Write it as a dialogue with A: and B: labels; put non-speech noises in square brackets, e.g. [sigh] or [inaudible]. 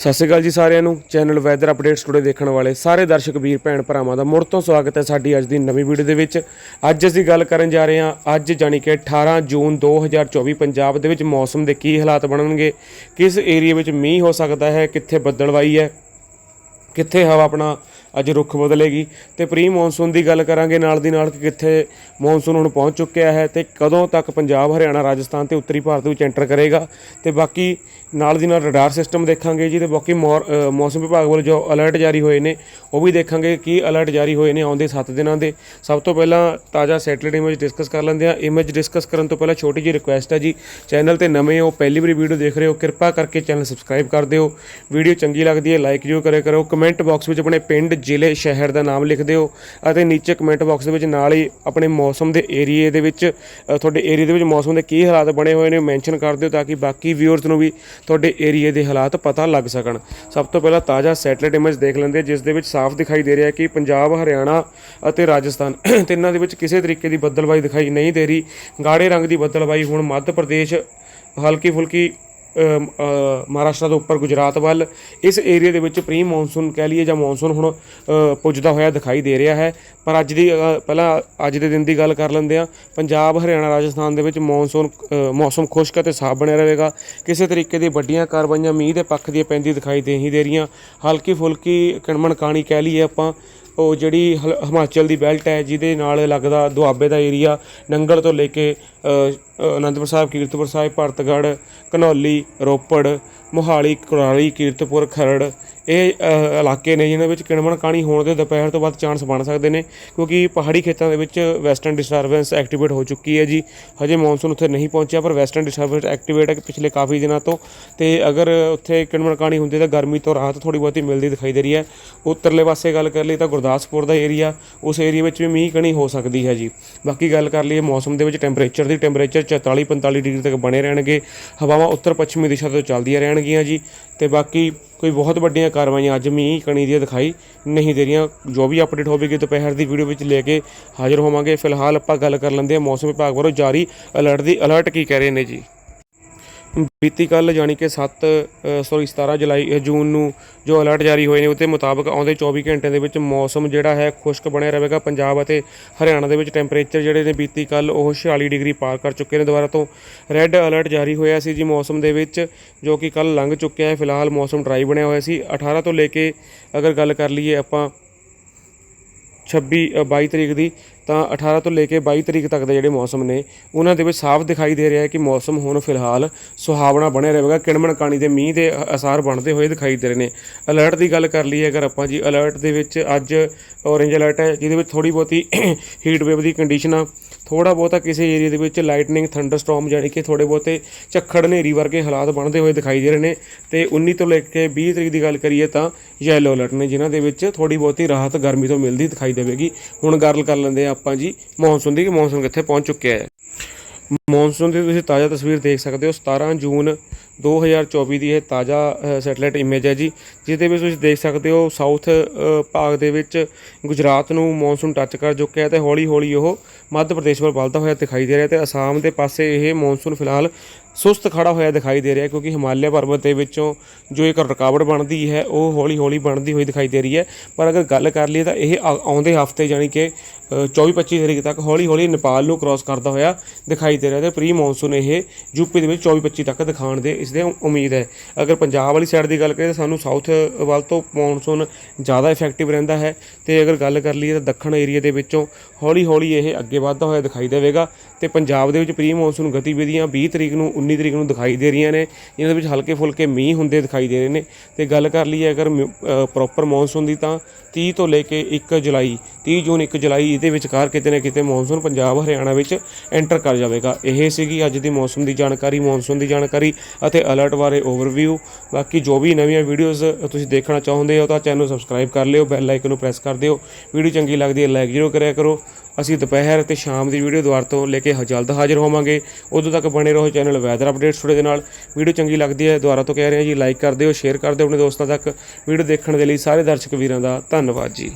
A: ਸਤਿ ਸ਼੍ਰੀ ਅਕਾਲ ਜੀ ਸਾਰਿਆਂ ਨੂੰ। ਚੈਨਲ ਵੈਦਰ ਅਪਡੇਟਸ ਟੂਡੇ ਦੇਖਣ ਵਾਲੇ ਸਾਰੇ ਦਰਸ਼ਕ, ਵੀਰ, ਭੈਣ ਭਰਾਵਾਂ ਦਾ ਮੁੜ ਤੋਂ ਸਵਾਗਤ ਹੈ ਸਾਡੀ ਅੱਜ ਦੀ ਨਵੀਂ ਵੀਡੀਓ ਦੇ ਵਿੱਚ। ਅੱਜ ਅਸੀਂ ਗੱਲ ਕਰਨ ਜਾ ਰਹੇ ਹਾਂ, ਅੱਜ ਜਾਣੀ ਕਿ 18 ਜੂਨ 2024 ਪੰਜਾਬ ਦੇ ਵਿੱਚ ਮੌਸਮ ਦੇ ਕੀ ਹਾਲਾਤ ਬਣਨਗੇ, ਕਿਸ ਏਰੀਆ ਵਿੱਚ ਮੀਂਹ ਹੋ ਸਕਦਾ ਹੈ, ਕਿੱਥੇ ਬੱਦਲਵਾਈ ਹੈ, ਕਿੱਥੇ ਹਵਾ ਆਪਣਾ ਅੱਜ ਰੁੱਖ ਬਦਲੇਗੀ ਤੇ ਪ੍ਰੀ ਮੌਨਸੂਨ ਦੀ ਗੱਲ ਕਰਾਂਗੇ, ਨਾਲ ਦੀ ਨਾਲ ਕਿ ਕਿੱਥੇ ਮੌਨਸੂਨ ਹੁਣ ਪਹੁੰਚ ਚੁੱਕਿਆ ਹੈ ਤੇ ਕਦੋਂ ਤੱਕ ਪੰਜਾਬ, ਹਰਿਆਣਾ, ਰਾਜਸਥਾਨ ਤੇ ਉੱਤਰੀ ਭਾਰਤ ਵਿੱਚ ਐਂਟਰ ਕਰੇਗਾ ਤੇ ਬਾਕੀ ਨਾਲ ਦੀ ਨਾਲ ਰਡਾਰ ਸਿਸਟਮ ਦੇਖਾਂਗੇ ਜੀ ਤੇ ਬਾਕੀ ਮੌਸਮ ਵਿਭਾਗ ਵੱਲੋਂ ਜੋ ਅਲਰਟ ਜਾਰੀ ਹੋਏ ਨੇ, ਉਹ ਵੀ ਦੇਖਾਂਗੇ ਕੀ ਅਲਰਟ ਜਾਰੀ ਹੋਏ ਨੇ ਆਉਂਦੇ 7 ਦਿਨਾਂ ਦੇ। ਸਭ ਤੋਂ ਪਹਿਲਾਂ ਤਾਜ਼ਾ ਸੈਟਲਾਈਟ ਇਮੇਜ ਡਿਸਕਸ ਕਰ ਲੈਂਦੇ ਆ ਇਮੇਜ ਡਿਸਕਸ ਕਰਨ ਤੋਂ ਪਹਿਲਾਂ ਛੋਟੀ ਜਿਹੀ ਰਿਕੁਐਸਟ ਹੈ ਜੀ ਚੈਨਲ ਤੇ ਨਵੇਂ ਹੋ, ਪਹਿਲੀ ਵਾਰੀ ਵੀਡੀਓ ਦੇਖ ਰਹੇ ਹੋ, ਕਿਰਪਾ ਕਰਕੇ ਚੈਨਲ ਸਬਸਕ੍ਰਾਈਬ ਕਰ ਦਿਓ। ਵੀਡੀਓ ਚੰਗੀ ਲੱਗਦੀ ਹੈ ਲਾਈਕ ਜਰੂਰ ਕਰਿਆ ਕਰੋ। ਕਮੈਂਟ ਬਾਕਸ ਵਿੱਚ ਆਪਣੇ ਪਿੰਡ ਜ਼ਿਲ੍ਹੇ ਸ਼ਹਿਰ ਦਾ ਨਾਮ ਲਿਖ ਦਿਓ ਅਤੇ ਨੀਚੇ ਕਮੈਂਟ ਬਾਕਸ ਦੇ ਵਿੱਚ ਨਾਲ ਹੀ ਆਪਣੇ ਮੌਸਮ ਦੇ ਏਰੀਏ ਦੇ ਵਿੱਚ ਤੁਹਾਡੇ ਏਰੀਏ ਦੇ ਵਿੱਚ ਮੌਸਮ ਦੇ ਕੀ ਹਾਲਾਤ ਬਣੇ ਹੋਏ ਨੇ ਮੈਂਸ਼ਨ ਕਰ ਦਿਓ ਤਾਂ ਕਿ ਬਾਕੀ ਵਿਊਅਰਸ ਨੂੰ ਵੀ ਤੁਹਾਡੇ ਏਰੀਏ ਦੇ ਹਾਲਾਤ ਪਤਾ ਲੱਗ ਸਕਣ। ਸਭ ਤੋਂ ਪਹਿਲਾਂ ਤਾਜ਼ਾ ਸੈਟਲਾਈਟ ਇਮੇਜ ਦੇਖ ਲੈਂਦੇ ਹਾਂ, ਜਿਸ ਦੇ ਵਿੱਚ ਸਾਫ਼ ਦਿਖਾਈ ਦੇ ਰਿਹਾ ਹੈ ਕਿ ਪੰਜਾਬ ਹਰਿਆਣਾ ਅਤੇ ਰਾਜਸਥਾਨ [coughs] ਤਿੰਨਾਂ ਦੇ ਵਿੱਚ ਕਿਸੇ ਤਰੀਕੇ ਦੀ ਬੱਦਲਬਾਈ ਦਿਖਾਈ ਨਹੀਂ ਦੇ ਰਹੀ। ਗਾੜੇ ਰੰਗ ਦੀ ਬੱਦਲਬਾਈ ਹੁਣ ਮੱਧ ਪ੍ਰਦੇਸ਼ ਹਲਕੀ ਫੁਲਕੀ ਮਹਾਰਾਸ਼ਟਰ ਤੋਂ ਉੱਪਰ ਗੁਜਰਾਤ ਵੱਲ। ਇਸ ਏਰੀਆ ਦੇ ਵਿੱਚ ਪ੍ਰੀ ਮੌਨਸੂਨ ਕਹਿ ਲਈਏ ਜਾਂ ਮੌਨਸੂਨ ਹੁਣ ਪੁੱਜਦਾ ਹੋਇਆ ਦਿਖਾਈ ਦੇ ਰਿਹਾ ਹੈ। ਪਰ ਅੱਜ ਦੀ ਪਹਿਲਾਂ ਅੱਜ ਦੇ ਦਿਨ ਦੀ ਗੱਲ ਕਰ ਲੈਂਦੇ ਆ ਪੰਜਾਬ, ਹਰਿਆਣਾ, ਰਾਜਸਥਾਨ ਦੇ ਵਿੱਚ ਮੌਨਸੂਨ ਮੌਸਮ ਖੁਸ਼ਕ ਅਤੇ ਸਾਫ਼ ਬਣਿਆ ਰਹੇਗਾ। ਕਿਸੇ ਤਰੀਕੇ ਦੀ ਵੱਡੀਆਂ ਕਾਰਵਾਈਆਂ ਮੀਂਹ ਦੇ ਪੱਖ ਦੀਆਂ ਪੈਂਦੀ ਦਿਖਾਈ ਦੇ ਹੀ ਦੇ ਰਹੀਆਂ। ਹਲਕੀ ਫੁਲਕੀ ਕਿਣਮਣ ਕਾਣੀ ਕਹਿ ਲਈਏ ਆਪਾਂ। ਉਹ ਜਿਹੜੀ ਹਲ ਹਿਮਾਚਲ ਦੀ ਬੈਲਟ ਹੈ ਜਿਹਦੇ ਨਾਲ ਲੱਗਦਾ ਦੁਆਬੇ ਦਾ ਏਰੀਆ ਨੰਗਲ ਤੋਂ ਲੈ ਕੇ ਅ, ਅ, ਅਨੰਦਪੁਰ ਸਾਹਿਬ ਕੀਰਤਪੁਰ ਸਾਹਿਬ ਭਰਤਗੜ੍ਹ ਘਨੌਲੀ ਰੋਪੜ ਮੋਹਾਲੀ ਕੁਰਾਲੀ ਕੀਰਤਪੁਰ ਖਰੜ ਇਹ ਇਲਾਕੇ ਨੇ ਜਿਨ੍ਹਾਂ ਵਿੱਚ ਕਿਣਮਣ ਕਾਣੀ ਹੋਣ ਦੇ ਦੁਪਹਿਰ ਤੋਂ ਬਾਅਦ ਚਾਂਸ ਬਣ ਸਕਦੇ ਨੇ, ਕਿਉਂਕਿ ਪਹਾੜੀ ਖੇਤਰਾਂ ਦੇ ਵਿੱਚ ਵੈਸਟਰਨ ਡਿਸਟਰਬੈਂਸ ਐਕਟੀਵੇਟ ਹੋ ਚੁੱਕੀ ਹੈ ਜੀ। ਹਜੇ ਮੌਨਸੂਨ ਉੱਥੇ ਨਹੀਂ ਪਹੁੰਚਿਆ, ਪਰ ਵੈਸਟਰਨ ਡਿਸਟਰਬੈਂਸ ਐਕਟੀਵੇਟ ਹੈ ਪਿਛਲੇ ਕਾਫੀ ਦਿਨਾਂ ਤੋਂ। ਤੇ ਅਗਰ ਉੱਥੇ ਕਿਣਮਣ ਕਾਣੀ ਹੁੰਦੀ ਤਾਂ ਗਰਮੀ ਤੋਂ ਰਾਹਤ ਥੋੜੀ ਬਹੁਤੀ ਮਿਲਦੀ ਦਿਖਾਈ ਦੇ ਰਹੀ ਹੈ। ਉੱਤਰਲੇ ਪਾਸੇ ਗੱਲ ਕਰ ਲਈ ਤਾਂ ਗੁਰਦਾਸਪੁਰ ਦਾ ਏਰੀਆ ਉਸ ਏਰੀਆ ਵਿੱਚ ਵੀ ਮੀਂਹ ਕਣੀ ਹੋ ਸਕਦੀ ਹੈ ਜੀ। ਬਾਕੀ ਗੱਲ ਕਰ ਲਈਏ ਮੌਸਮ ਦੇ ਵਿੱਚ ਟੈਂਪਰੇਚਰ ਦੀ ਟੈਂਪਰੇਚਰ 44 45 ਡਿਗਰੀ ਤੱਕ ਬਣੇ ਰਹਿਣਗੇ। ਹਵਾਵਾਂ ਉੱਤਰ ਪੱਛਮੀ ਦਿਸ਼ਾ ਤੋਂ ਚੱਲਦੀਆਂ ਰਹਿਣਗੀਆਂ ਜੀ। ਤੇ ਬਾਕੀ ਕੋਈ ਬਹੁਤ ਵੱਡੀਆਂ ਕਾਰਵਾਈਆਂ ਅੱਜ ਮੀਂਹ ਕਣੀ ਦੀਆਂ ਦਿਖਾਈ ਨਹੀਂ ਦੇ ਰਹੀਆਂ। ਜੋ ਵੀ ਅਪਡੇਟ ਹੋਵੇਗੀ ਦੁਪਹਿਰ ਦੀ ਵੀਡੀਓ ਵਿੱਚ ਲੈ ਕੇ ਹਾਜ਼ਰ ਹੋਵਾਂਗੇ। ਫਿਲਹਾਲ ਆਪਾਂ ਗੱਲ ਕਰ ਲੈਂਦੇ ਹਾਂ। ਮੌਸਮ ਵਿਭਾਗ ਵੱਲੋਂ ਜਾਰੀ ਅਲਰਟ ਦੀ ਅਲਰਟ ਕੀ ਕਹਿ ਰਹੇ ਨੇ ਜੀ? ਬੀਤੀ ਕੱਲ ਜਾਣੀ ਕਿ 7 ਸੌਰੀ 17 ਜੁਲਾਈ ਜੂਨ ਨੂੰ ਜੋ ਅਲਰਟ ਜਾਰੀ ਹੋਏ ਨੇ ਉਹਦੇ ਮੁਤਾਬਕ ਆਉਂਦੇ 24 ਘੰਟਿਆਂ ਦੇ ਵਿੱਚ ਮੌਸਮ ਜਿਹੜਾ ਹੈ ਖੁਸ਼ਕ ਬਣਿਆ ਰਹੇਗਾ। ਪੰਜਾਬ ਅਤੇ ਹਰਿਆਣਾ ਦੇ ਵਿੱਚ ਟੈਂਪਰੇਚਰ ਜਿਹੜੇ ਨੇ ਬੀਤੀ ਕੱਲ ਉਹ 46 ਡਿਗਰੀ ਪਾਰ ਕਰ ਚੁੱਕੇ ਨੇ। ਦੁਬਾਰਾ ਤੋਂ ਰੈੱਡ ਅਲਰਟ ਜਾਰੀ ਹੋਇਆ ਸੀ ਜੀ ਮੌਸਮ ਦੇ ਵਿੱਚ, ਜੋ ਕਿ ਕੱਲ ਲੰਘ ਚੁੱਕਿਆ ਹੈ। ਫਿਲਹਾਲ ਮੌਸਮ ਡਰਾਈ ਬਣਿਆ ਹੋਇਆ ਸੀ। 18 ਤੋਂ ਲੈ ਕੇ ਅਗਰ ਗੱਲ ਕਰ ਲਈਏ ਆਪਾਂ 26 ਅ, 22 ਤਰੀਕ ਦੀ ਤਾਂ 18 ਤੋਂ ਲੈ ਕੇ 22 ਤਰੀਕ ਤੱਕ ਦੇ ਜਿਹੜੇ ਮੌਸਮ ਨੇ ਉਹਨਾਂ ਦੇ ਵਿੱਚ ਸਾਫ਼ ਦਿਖਾਈ ਦੇ ਰਿਹਾ ਹੈ ਕਿ ਮੌਸਮ ਹੁਣ ਫਿਲਹਾਲ ਸੁਹਾਵਣਾ ਬਣਿਆ ਰਹੇਗਾ। ਕਿਣਮਣ ਕਾਣੀ ਦੇ ਮੀਂਹ ਦੇ ਅਸਾਰ ਬਣਦੇ ਹੋਏ ਦਿਖਾਈ ਦੇ ਰਹੇ ਨੇ। ਅਲਰਟ ਦੀ ਗੱਲ ਕਰ ਲਈਏ ਅਗਰ ਆਪਾਂ ਜੀ ਅਲਰਟ ਦੇ ਵਿੱਚ ਅੱਜ ਔਰੇਂਜ ਅਲਰਟ ਹੈ ਜਿਹਦੇ ਵਿੱਚ ਥੋੜੀ ਬਹੁਤੀ [clears throat] ਹੀਟ ਵੇਵ ਦੀ ਕੰਡੀਸ਼ਨ ਆ ਥੋੜਾ ਬਹੁਤਾ ਕਿਸੇ ਏਰੀਆ ਦੇ ਵਿੱਚ ਲਾਈਟਨਿੰਗ ਥੰਡਰਸਟਾਰਮ ਜਾਨੀ ਕਿ ਥੋੜੇ ਬਹੁਤੇ ਝੱਖੜ ਹਨੇਰੀ ਵਰਗੇ ਹਾਲਾਤ ਬਣਦੇ ਹੋਏ ਦਿਖਾਈ ਦੇ ਰਹੇ ਨੇ ਤੇ 19 ਤੋਂ ਲੈ ਕੇ 20 ਤਰੀਕ ਦੀ ਗੱਲ ਕਰੀਏ ਤਾਂ ਯੈਲੋ ਅਲਰਟ ਨੇ, ਜਿਨ੍ਹਾਂ ਦੇ ਵਿੱਚ ਥੋੜੀ ਬਹੁਤੀ ਰਾਹਤ ਗਰਮੀ ਤੋਂ ਮਿਲਦੀ ਦਿਖਾਈ ਦੇਵੇਗੀ। ਹੁਣ ਗੱਲ ਕਰ ਲੈਂਦੇ ਆ ਆਪਾਂ ਜੀ ਮੌਨਸੂਨ ਦੀ, ਕਿ ਮੌਨਸੂਨ ਕਿੱਥੇ ਪਹੁੰਚ ਚੁੱਕਿਆ ਹੈ। ਮੌਨਸੂਨ ਦੀ ਤੁਸੀਂ ਤਾਜ਼ਾ ਤਸਵੀਰ ਦੇਖ ਸਕਦੇ ਹੋ 17 ਜੂਨ 2024 ਦੀ ਇਹ ਤਾਜ਼ਾ ਸੈਟਲਾਈਟ ਇਮੇਜ ਹੈ ਜੀ ਜਿਸ ਦੇ ਵਿੱਚ ਤੁਸੀਂ ਦੇਖ ਸਕਦੇ ਹੋ ਸਾਊਥ ਭਾਗ ਦੇ ਵਿੱਚ ਗੁਜਰਾਤ ਨੂੰ ਮੌਨਸੂਨ ਟੱਚ ਕਰ ਚੁੱਕਿਆ ਹੈ ਤੇ ਹੌਲੀ ਹੌਲੀ ਉਹ ਮੱਧ ਪ੍ਰਦੇਸ਼ ਵੱਲ ਵੱਧਦਾ ਹੋਇਆ ਦਿਖਾਈ ਦੇ ਰਿਹਾ ਤੇ ਅਸਾਮ ਦੇ ਪਾਸੇ ਇਹ ਮੌਨਸੂਨ ਫਿਲਹਾਲ ਸੁਸਤ ਖੜਾ ਹੋਇਆ ਦਿਖਾਈ ਦੇ ਰਿਹਾ ਕਿਉਂਕਿ ਹਿਮਾਲਿਆ ਪਰਬਤ ਦੇ ਵਿੱਚੋਂ ਜੋ ਇੱਕ ਰੁਕਾਵਟ ਬਣਦੀ ਹੈ, ਉਹ ਹੌਲੀ ਹੌਲੀ ਬਣਦੀ ਹੋਈ ਦਿਖਾਈ ਦੇ ਰਹੀ ਹੈ। ਪਰ ਅਗਰ ਗੱਲ ਕਰ ਲਈਏ ਤਾਂ ਇਹ ਆਉਂਦੇ ਹਫ਼ਤੇ ਜਾਨੀ ਕਿ 24-25 ਤਰੀਕ ਤੱਕ ਹੌਲੀ ਹੌਲੀ ਨੇਪਾਲ ਨੂੰ ਕ੍ਰਾਸ ਕਰਦਾ ਹੋਇਆ ਦਿਖਾਈ ਦੇ ਰਿਹਾ ਤੇ ਪ੍ਰੀ ਮੌਨਸੂਨ ਇਹ ਯੂਪੀ ਦੇ ਵਿੱਚ 24-25 ਤੱਕ ਦਿਖਾਉਣ ਦੇ ਇਸ ਦੇ ਉਮੀਦ ਹੈ। ਅਗਰ ਪੰਜਾਬ ਵਾਲੀ ਸਾਈਡ ਦੀ ਗੱਲ ਕਰੀਏ ਤਾਂ ਸਾਨੂੰ ਸਾਊਥ ਵੱਲ ਤੋਂ ਮੌਨਸੂਨ ਜ਼ਿਆਦਾ ਇਫੈਕਟਿਵ ਰਹਿੰਦਾ ਹੈ। ਤੇ ਅਗਰ ਗੱਲ ਕਰ ਲਈਏ ਤਾਂ ਦੱਖਣ ਏਰੀਆ ਦੇ ਵਿੱਚੋਂ ਹੌਲੀ ਹੌਲੀ ਇਹ ਅੱਗੇ ਵੱਧਦਾ ਹੋਇਆ ਦਿਖਾਈ ਦੇਵੇਗਾ। ਤੇ ਪੰਜਾਬ ਦੇ ਵਿੱਚ ਪ੍ਰੀ ਮੌਨਸੂਨ ਗਤੀਵਿਧੀਆਂ 20 ਤਰੀਕ ਨੂੰ 19 ਤਰੀਕ ਨੂੰ ਦਿਖਾਈ ਦੇ ਰਹੀਆਂ ਨੇ ਇਹਨਾਂ ਦੇ ਵਿੱਚ ਹਲਕੇ ਫੁਲਕੇ ਮੀਂਹ ਹੁੰਦੇ ਦਿਖਾਈ ਦੇ ਰਹੇ ਨੇ। ਤੇ ਗੱਲ ਕਰ ਲਈਏ ਅਗਰ ਪ੍ਰੋਪਰ ਮੌਨਸੂਨ ਦੀ ਤਾਂ 30 ਤੋਂ ਲੈ ਕੇ 1 ਜੁਲਾਈ 30 ਜੂਨ 1 ਜੁਲਾਈ ਇਹਦੇ ਵਿਚਕਾਰ ਕਿਤੇ ਨਾ ਕਿਤੇ ਮੌਨਸੂਨ ਪੰਜਾਬ, ਹਰਿਆਣਾ ਵਿੱਚ ਐਂਟਰ ਕਰ ਜਾਵੇਗਾ। ਇਹ ਸੀਗੀ ਅੱਜ ਦੀ ਮੌਸਮ ਦੀ ਜਾਣਕਾਰੀ, ਮੌਨਸੂਨ ਦੀ ਜਾਣਕਾਰੀ ਅਤੇ ਅਲਰਟ ਬਾਰੇ ਓਵਰਵਿਊ ਬਾਕੀ ਜੋ ਵੀ ਨਵੀਆਂ ਵੀਡੀਓਜ਼ ਤੁਸੀਂ ਦੇਖਣਾ ਚਾਹੁੰਦੇ ਹੋ ਤਾਂ ਚੈਨਲ ਨੂੰ ਸਬਸਕ੍ਰਾਈਬ ਕਰ ਲਿਓ ਬੈਲ ਆਈਕਨ ਨੂੰ ਪ੍ਰੈਸ ਕਰ ਦਿਓ। ਵੀਡੀਓ ਚੰਗੀ ਲੱਗਦੀ ਹੈ ਲਾਈਕ ਜ਼ਰੂਰ ਕਰਿਆ ਕਰੋ। ਅਸੀਂ ਦੁਪਹਿਰ ਤੇ ਸ਼ਾਮ ਦੀ ਵੀਡੀਓ ਦੁਆਰ ਤੋਂ ਲੈ ਕੇ ਹ- ਜਲਦ ਹਾਜ਼ਰ ਹੋਵਾਂਗੇ। ਉਦੋਂ ਤੱਕ ਬਣੇ ਰਹੋ ਚੈਨਲ ਵੈਦਰ ਅਪਡੇਟਸ ਤੁਹਾਡੇ ਦੇ ਨਾਲ। ਵੀਡੀਓ ਚੰਗੀ ਲੱਗਦੀ ਹੈ ਦੁਆਰਾ ਤੋਂ ਕਹਿ ਰਹੇ ਹਾਂ ਜੀ ਲਾਈਕ ਕਰ ਦਿਓ ਸ਼ੇਅਰ ਕਰ ਦਿਓ ਆਪਣੇ ਦੋਸਤਾਂ ਤੱਕ। ਵੀਡੀਓ ਦੇਖਣ ਦੇ ਲਈ ਸਾਰੇ ਦਰਸ਼ਕ ਵੀਰਾਂ ਦਾ ਧੰਨਵਾਦ ਜੀ।